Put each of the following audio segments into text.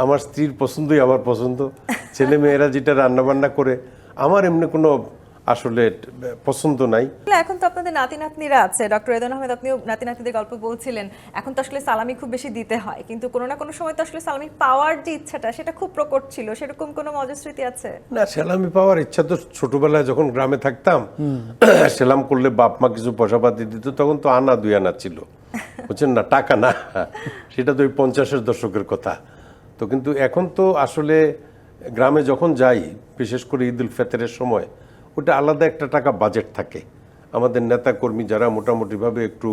আমার স্ত্রীর পছন্দই আমার পছন্দ। ছেলে মেয়েরা যেটা রান্না বান্না করে আমার এমনি কোনো আসলে পছন্দ নাই। এখন তো আপনাদের নাতি নাতনিরা আছে। ডক্টর এদন আহমেদ আপনিও নাতি নাতনিদের গল্প বলছিলেন। এখন তো আসলে সালামি খুব বেশি দিতে হয়। কিন্তু কোনো না কোনো সময় তো আসলে সালামি পাওয়ার যে ইচ্ছাটা সেটা খুব প্রকট ছিল। সেরকম কোনো মজার স্মৃতি আছে? না সেলামি পাওয়ার ইচ্ছা তো ছোটবেলায় যখন গ্রামে থাকতাম সেলাম করলে বাপ মা কিছু পয়সাপাতি দিত তখন তো আনা দুই আনা ছিল। বুঝছেন না? টাকা না। সেটা তো ওই পঞ্চাশের দশকের কথা। তো কিন্তু এখন তো আসলে গ্রামে যখন যাই, বিশেষ করে ঈদ উল ফিতরের সময়, ওটা আলাদা একটা টাকা বাজেট থাকে। আমাদের নেতা কর্মী যারা মোটামুটিভাবে একটু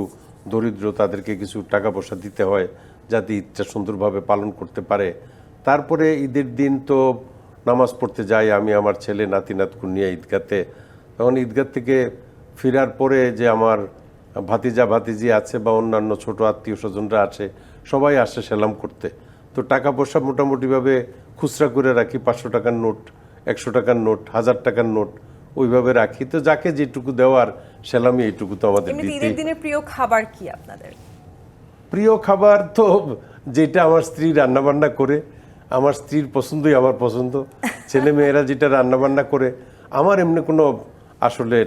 দরিদ্র, তাদেরকে কিছু টাকা পয়সা দিতে হয়, যাতে ঈদটা সুন্দরভাবে পালন করতে পারে। তারপরে ঈদের দিন তো নামাজ পড়তে যাই, আমি আমার ছেলে, নাতি নাতকু নিয়ে ঈদগাতে। তখন ঈদগাহ থেকে ফেরার পরে যে আমার ভাতিজা, ভাতিজি আছে বা অন্যান্য ছোট আত্মীয় স্বজনরা আছে, সবাই আসে সেলাম করতে। তো টাকা পয়সা মোটামুটিভাবে খুচরা করে রাখি পাঁচশো টাকার নোট একশো টাকার নোট হাজার টাকার নোট ওইভাবে রাখি। তো যাকে যেটুকু দেওয়ার সেলামি এইটুকু তো আমাদের দিনের প্রিয় খাবার কি আপনাদের? প্রিয় খাবার তো যেটা আমার স্ত্রী রান্নাবান্না করে আমার স্ত্রীর পছন্দই আমার পছন্দ। ছেলে মেয়েরা যেটা রান্নাবান্না করে আমার এমনি কোনো আসলে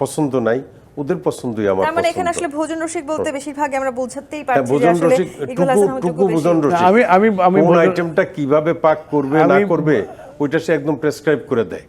পছন্দ নাই। ওদের পছন্দই আমার তার মানে এখানে আসলে ভোজন রসিক বলতে বেশিরভাগ আমরা বোঝাতেই হ্যাঁ, পারছি যে ভোজন রসিক টুকু টুকু ভোজন রসিক। আমি- আমি- আমি কোন আইটেমটা কীভাবে পাক করবে না করবে ওইটা সে একদম প্রেসক্রাইব করে দেয়।